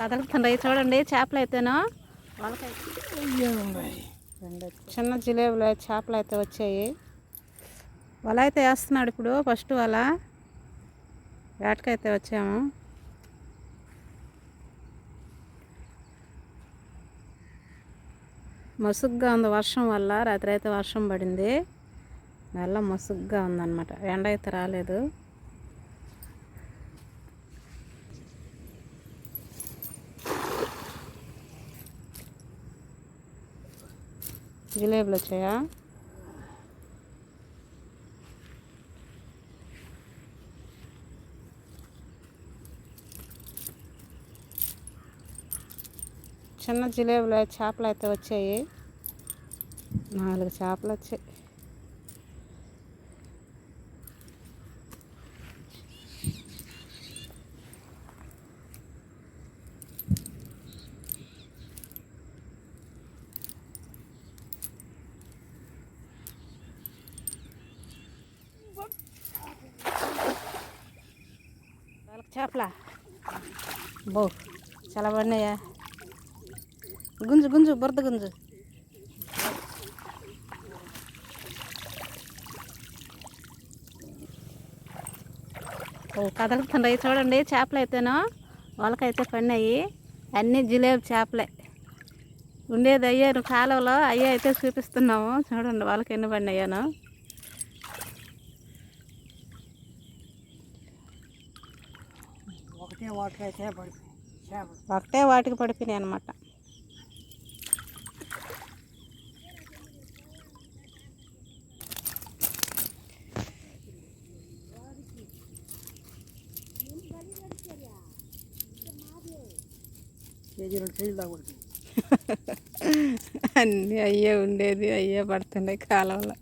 కదులుతున్నాయి చూడండి చేపలు అయితేనో చిన్న జిలేబులు చేపలు అయితే వచ్చాయి. వల అయితే వేస్తున్నాడు ఇప్పుడు ఫస్ట్ వల. వేటకైతే వచ్చాము. మసుగ్గా ఉంది వర్షం వల్ల రాత్రి అయితే వర్షం పడింది. నల్ల మసుగ్గా ఉందన్నమాట. ఎండ అయితే రాలేదు. జిలేబులు వచ్చాయా? చిన్న జిలేబులు చేపలు అయితే వచ్చాయి. నాలుగు చేపలు వచ్చాయి. చేపలా? బో చాలా పడినాయా గుంజు గుంజు బురద గుంజు. ఓ కదలుతున్నాయి చూడండి చేపలు అయితేనో వాళ్ళకైతే పడినాయి అన్నీ జిలేబీ చేపలే. ఉండేది అయ్యాను కాలువలో అయ్యే అయితే చూపిస్తున్నాము. చూడండి వాళ్ళకి ఎన్ని పడినాయాను ఒకటే వాటికైతే పడిపోయి చేపలు. ఒకటే వాటికి పడిపోయినాయి అనమాట కేజీ రెండు కేజీలు దాకా అన్నీ అయ్యే ఉండేది అయ్యే పడుతున్నాయి కాలంలో.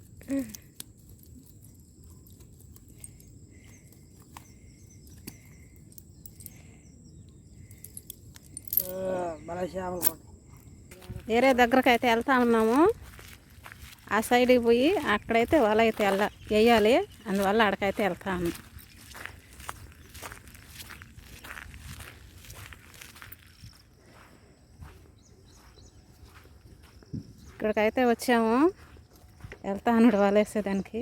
వేరే దగ్గరకు అయితే వెళ్తా ఉన్నాము. ఆ సైడ్కి పోయి అక్కడైతే వల అయితే వెళ్ళ వేయాలి. అందువల్ల అక్కడికైతే వెళ్తాము ఇక్కడికైతే వచ్చాము. వెళ్తా అన్నాడు వలేసేదానికి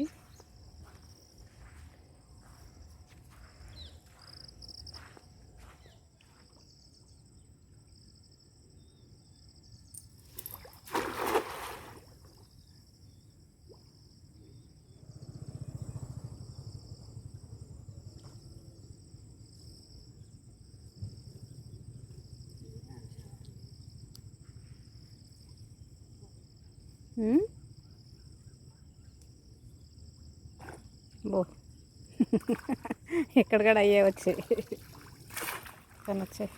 Hmm? బో. ఇక్కడ కూడా అయ్యే వచ్చాయి. కానీ వచ్చాయి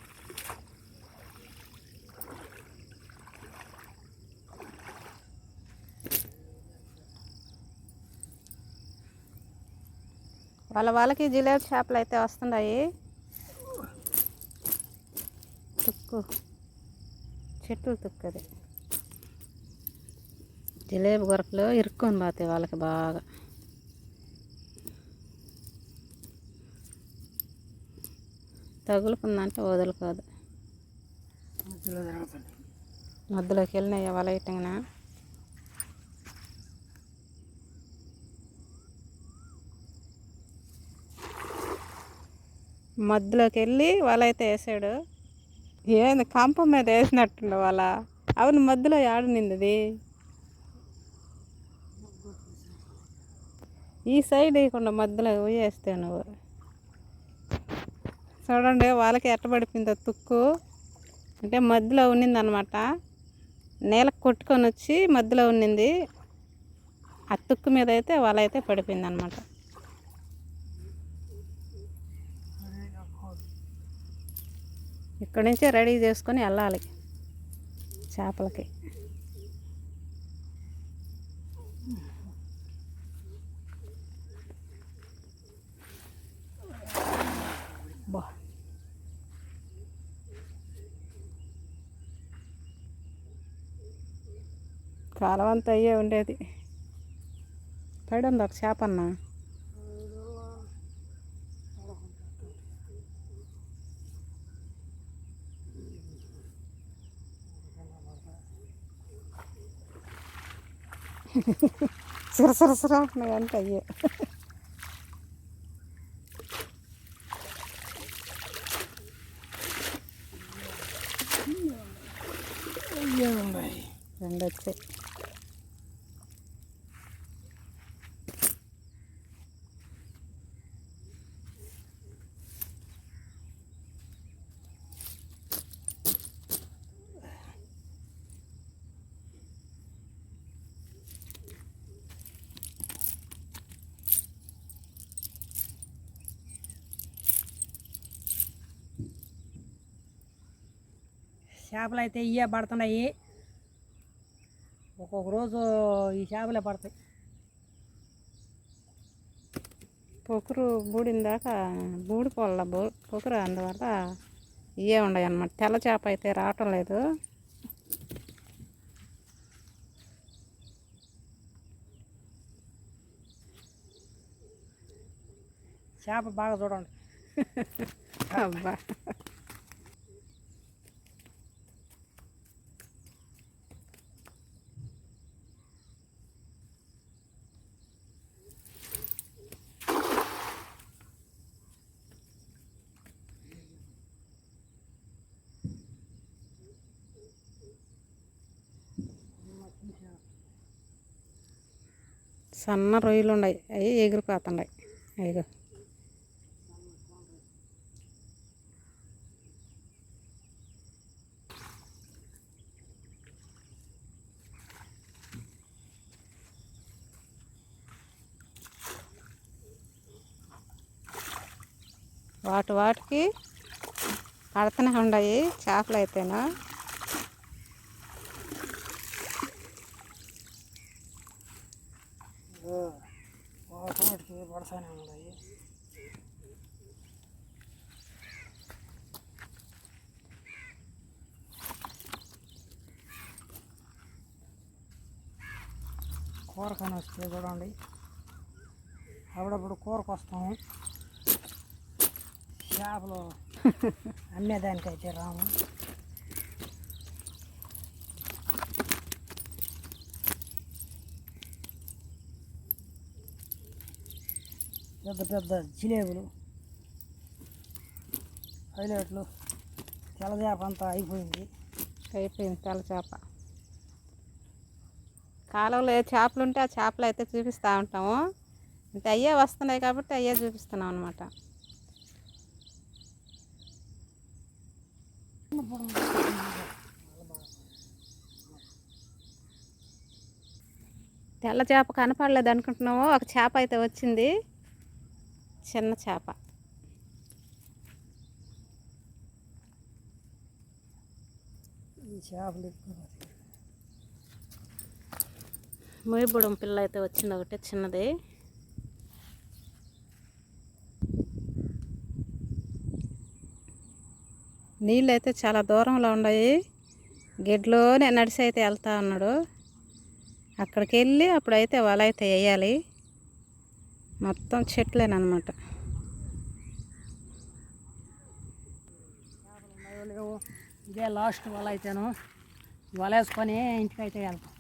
వాళ్ళ వాళ్ళకి జిలేబీ చేపలు అయితే వస్తున్నాయి. తుక్కు. చెట్లు తుక్కది. జిలేబీ కొరకలు ఇరుక్కొని పోతాయి వాళ్ళకి బాగా. తగులుకుందంటే వదులుకోదు. మధ్యలోకి వెళ్ళినాయి వలయటంగా ఇట్టంగా మధ్యలోకి వెళ్ళి వల వేసాడు. ఏంది కంప మీద వేసినట్టుండే వాళ్ళ అవును మధ్యలో ఆడనింది ఈ సైడ్ వేయకుండా మధ్యలో పోయి నువ్వు. చూడండి వాళ్ళకి ఎట్టబడిపోయిందో తుక్కు. అంటే మధ్యలో ఉన్నిందనమాట. నేలకు కొట్టుకొని వచ్చి మధ్యలో ఉన్నింది. ఆ తుక్కు మీద అయితే వాళ్ళ అయితే పడిపోయింది అనమాట ఇక్కడి నుంచే రెడీ చేసుకొని వెళ్ళాలి చేపలకి. కాలవంత అయ్యే ఉండేది. పడింది ఒక చేప అన్నా సిరసిరసిరా అంటున్నాయి అంటే అయ్యే చేపలు అయితే ఇవే పడుతున్నాయి. ఒక్కొక్క రోజు ఈ చేపలే పడతాయి. పొకురు బూడిన దాకా బూడిపోళ్ళ బూ పొకురు అందువల్ల ఇవే ఉన్నాయి అన్నమాట తెల్ల చేప అయితే రావటం లేదు. చేప బాగా చూడండి. అబ్బా. సన్న రొయ్యలు ఉన్నాయి అవి ఎగిరిపోతున్నాయి అయ్యో వాటి వాటికి పడుతూనే ఉన్నాయి చేపలు అయితేనా? వాటికి పడతానే ఉన్నాయి కూరకని వస్తే చూడండి. అప్పుడప్పుడు కూరకు వస్తాము చేపలు అమ్మేదానికైతే రాము. పెద్ద పెద్ద జిలేబులు హైలైట్లు తెల్లచేప అంతా అయిపోయింది. అయిపోయింది తెల్ల చేప ఏ చేపలు ఉంటే ఆ చేపలు అయితే చూపిస్తూ ఉంటాము. అంటే అయ్యే వస్తున్నాయి కాబట్టి అయ్యే చూపిస్తున్నాం అనమాట తెల్ల చేప కనపడలేదు అనుకుంటున్నాము. ఒక చేప అయితే వచ్చింది. చిన్న చేప. చేపలు. మొయ్యబుడం పిల్ల అయితే వచ్చింది ఒకటి చిన్నది. నీళ్ళు అయితే చాలా దూరంలో ఉన్నాయి. గెడ్లోనే నడిచి అయితే వెళ్తా ఉన్నాడు. అక్కడికి వెళ్ళి అప్పుడైతే వల అయితే వేయాలి. మొత్తం చెట్లేనమాట ఇదే లాస్ట్ వల అయితేను వలేసుకొని ఇంటికి అయితే వెళ్తాం.